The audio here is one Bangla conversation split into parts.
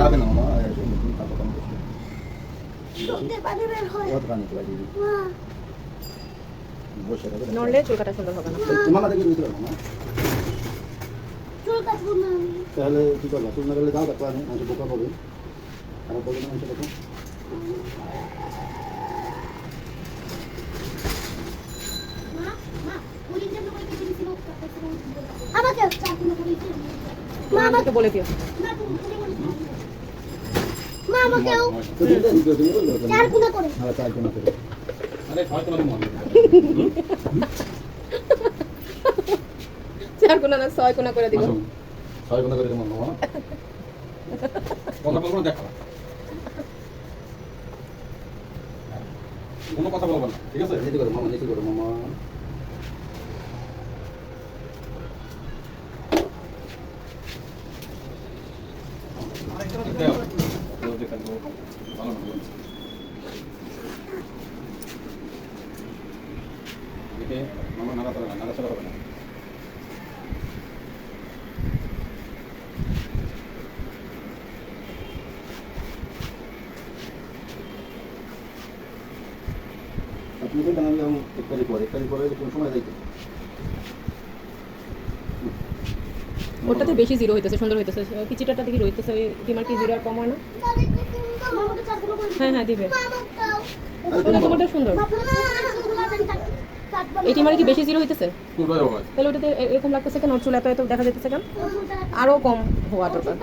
যাবে না মামা তারপর কেমন করছে চোখে পানি বের হয় কত কানে তো বাজি মা বসে থাকবে নড়লে চুল কাটা সুন্দর হবে না। পারব না তাহলে কি করব? চুল না গেলে দাও দেখো আমি মানুষ বোকা পাবে খারাপ বলবে না মানুষ দেখো। মা মা পুলিশ যেন করে কিছু দিছিল আমাকে বলে দিও। মা আমাকেও। চার গুণা করে। হ্যাঁ চার জন করে। চার কোনা না ছয় কোনা করে দিব। ছয় কোনা করে দিব কথা বলব না দেখা কোনো কথা বলব না ঠিক আছে? নিচে করো মামা নিচে করো মামা দেও। দেও দেখা দেবো। ভালো না বলছি। দেখে মামা নাড়াচাড়া না, নাড়াচাড়া হবে না। আপনি তো জানান পরে এক তারিখ পরে কোন সময় যাইতে ওটাতে বেশি জিরো হইতেছে সুন্দর হইতেছে। পিচিটাটা দেখি রইতেছে ওই ডিমার কি জিরো আর কম হয় না? করে হ্যাঁ হ্যাঁ দিবে। তোমারটা সুন্দর। এই টিমারে কি বেশি জিরো হইতেছে? তাহলে ওটাতে এরকম লাগতেছে কেন? চুল এত এত দেখা যেতেছে কেন? আরও কম হওয়া দরকার।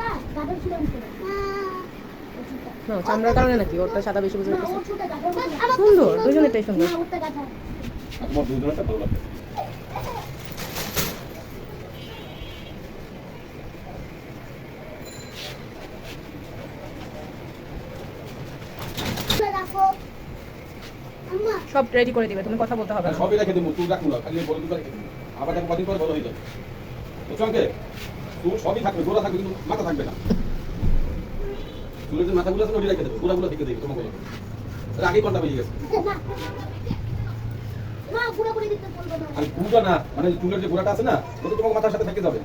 না চামড়ার কারণে নাকি? ওরটা সাদা বেশি বুঝে সুন্দর দুজনেরটাই সুন্দর। লাগবে। সব রেডি করে দিবে, তুমি কথা বলতে হবে সবই রেখে দেবো তুই রাখব না, খালি বলে দুটো রেখে দেবো। আবার দেখো কদিন পরে বড় হয়ে যাবে। বুঝছ তুই সবই থাকবে, গোড়া থাকবে, কিন্তু মাথা থাকবে না। চুলের যে মাথাগুলো আছে ওটি রেখে দেবো, গোড়াগুলো থেকে দেবে, তোমাকে আগেই কন্টা বেরিয়ে গেছে? আমি গুঁড়োটা না। মানে চুলের যে গুঁড়াটা আছে না ওটা তোমার মাথার সাথে থেকে যাবে।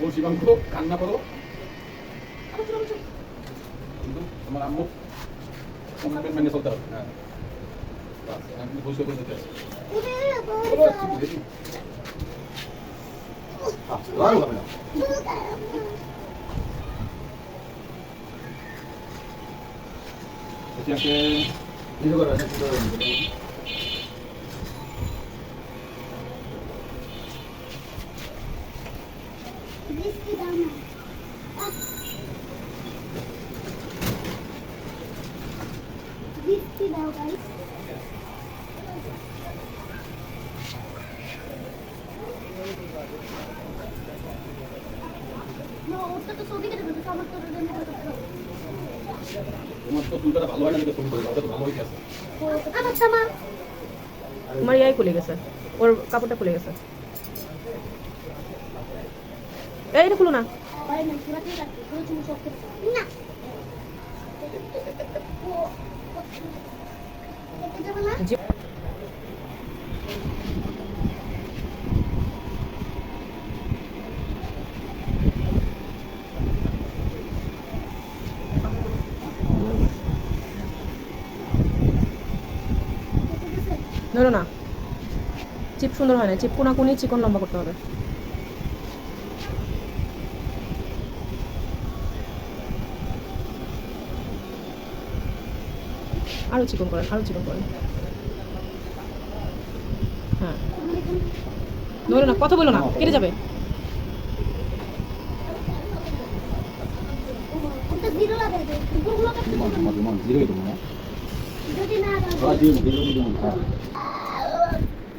ও শিবাঙ্ক কান্না করো। কিন্তু আমার আম্মু মেনে চলতে হবে। হ্যাঁ। আমি 800円0ドルは100ドルですね Thank you. তোমার ইয়াই খুলে গেছে ওর কাপড়টা খুলে গেছে। এই এটা খুলো না। না পুরো ঠিক আছে পুরো চুল সব কেটে দাও। না ও কেটে যাবে না জি- কেটে গেছে ধরো না। চিপ সুন্দর হয় না, চিপ কোনা কোনি চিকন লম্বা করতে হবে। আরও চিকন করেন, আরও চিকন করেন। হ্যাঁ। ধরো না, কথা বলো না, কেটে যাবে। জিরো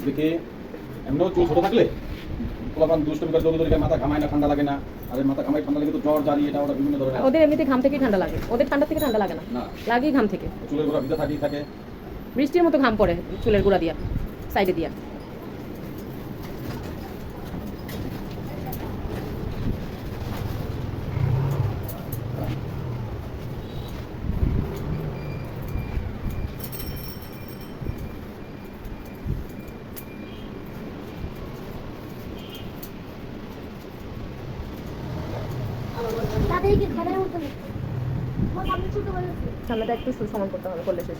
দেখে এমনিও চুল ছোট থাকলে? পোলাপান দুষ্টমি করে দৌড়ে দৌড়ে মাথা ঘামায় না ঠান্ডা লাগে না। আর মাথা ঘামায় ঠান্ডা লাগে তো জ্বর জারি এটা ওটা বিভিন্ন ধরনের। ওদের এমনিতে ঘাম থেকেই ঠান্ডা লাগে। ওদের ঠান্ডা থেকে ঠান্ডা লাগে না। না। লাগেই ঘাম থেকে। চুলের গোড়া ভিজা থাকি থাকে। বৃষ্টির মতো ঘাম পড়ে চুলের গোড়া দিয়া সাইডে দিয়া তাদেরকে ঘরের মতো দেখতে আমার সামনে ছোট বড় আছে সামনেটা একটু সমান করতে হবে করলে শেষ।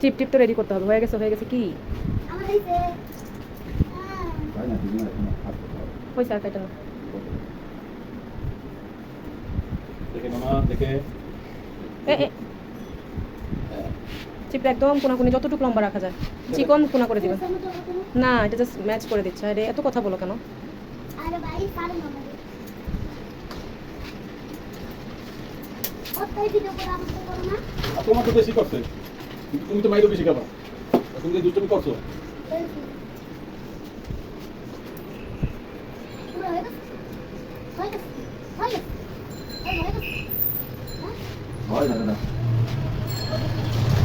টিপ টিপ তো রেডি করতে হবে। হয়ে গেছে হয়ে গেছে কি? হ্যাঁ না আর কাটা। দেখে মামা দেখে। এ এ চিপটা একদম কোনাকুনি যতটুকু লম্বা রাখা যায়। চিকন কোনা করে দিবে সামনে তো কোনো না এটা জাস্ট ম্যাচ করে দিচ্ছে। আরে এত কথা বলো কেন? তোমার তো বেশি করছে। তুমি তো মাইরও বেশি খাবা। তুমি যে দুষ্টমি করছ। পুরো হয়ে হয় না দাদা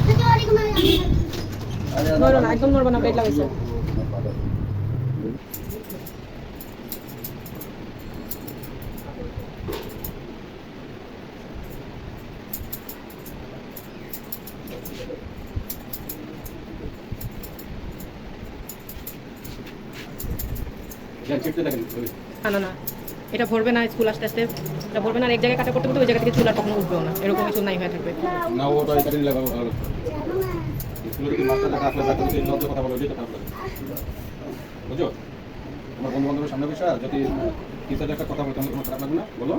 দেখো আরে ঘুমাই আমি আরে নড়ো না, এটা ভরবে না স্কুল আসতে আসতে। এটা ভরবে না এক জায়গায় কাটা করতে করতে ওই জায়গা থেকে চুল কখনো উঠবেও না। এরকম কিছু নাই হয়ে থাকবে। না ওটা এটা নিলে ভালো ভালো জানো না স্কুলে যদি মাস্টারটা খারাপ লাগে তাহলে সেই লজ্জা কথা বলো যেটা খারাপ লাগে বুঝছ? তোমার বন্ধু বান্ধবের সামনে বসে যদি টিচার একটা কথা বলতে তোমার খারাপ লাগবে না? বলো।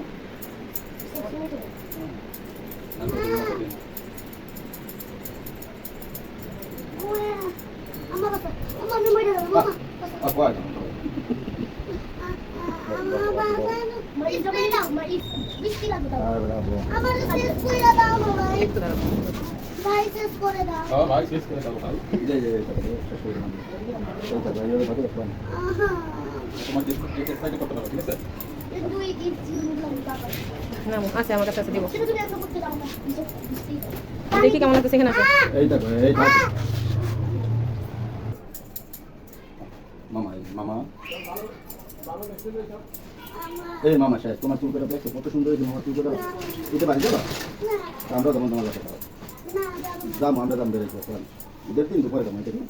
আমার ভাই শেষ করে দাও হ্যাঁ ভাই শেষ করে দাও ভাই করে তোমার যে করতে পারো ঠিক আছে? দুই গিফট না আছে আমার কাছে আছে দিব। দেখি কেমন লাগতেছে এখানে আছে। এইটা ভাই এইটা মামা এই মামা। এই মামা শেষ। তোমার চুল করে দেখছ কত সুন্দর মামা চুল করে এটা বাড়ি যাবা? আমরা তখন তোমার কাছে দাম আমরা দাম বেড়েছে এখন দেড় দিন দুপুরে দাম এটা কি?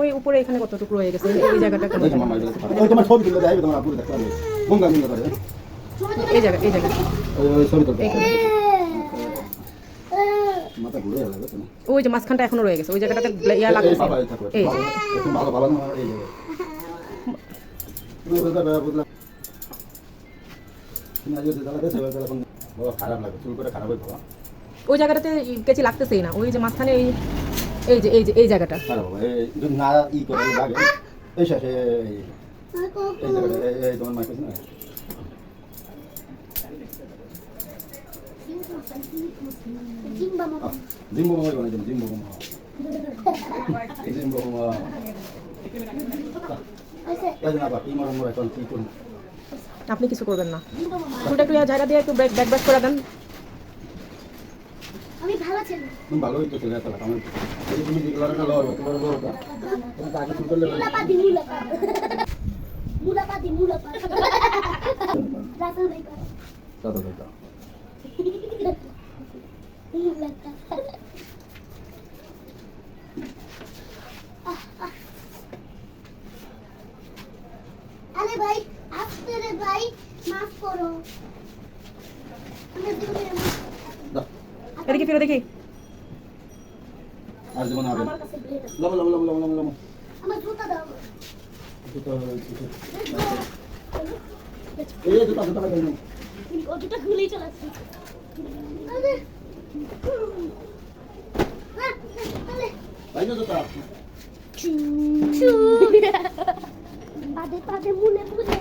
ওই উপরে এখানে কত টুকরো হয়ে গেছে? এই জায়গাটা কেমন? দেখো মামা এটা দেখো। ওই তোমার ছবি তুলে দেয় তোমার আপুরে দেখতে পাবে গঙ্গা গঙ্গা করে। এই জায়গা এই জায়গা। ওই ওই ছবি তুলতে এইখানে। মাথা ঘুরে গেল না ওই যে মাঝখানটা এখনও রয়ে গেছে ওই জায়গাটাতে ইয়া লাগতেছে এই ওই জায়গাটাতে কেচি লাগতেছেই না। ওই যে মাঝখানে এই এই যে এই যে এই জায়গাটা। না ই করে লাগে এই শেষে এই তোমার মাইক না কোন জিম্বো মামা জিম্বো মামা আচ্ছা এই যে না বাকি মরম মরে কোন কি কোন আপনি কিছু করবেন না। জিম্বা একটু জায়গা দিয়ে একটু ব্যাক ব্যাক ব্যাক করে দেন। আমি ভালো ছেলে তুমি ভালোই তো চলে আসলে আমি এই তুমি যেগুলো একটা লড় তোমার লড়টা তুমি আগে চুল করলে মুলাপাতি মুলাপাতি মুলাপাতি মুলাপাতি রাসেল ভাই করে দাদা দাদা। মুলাপাতি আরে ভাই আস্তে রে ভাই মাফ করো। দাও। এদিকে ফিরে দেখি। আর যেমন হবে লম লম লম লম লম লম আমার জুতা দাও। go. এই দুটো লাগাই দাও ও জুতা খুলেই চলে আসছে দুটো পাদে পাদে মুলে মুলে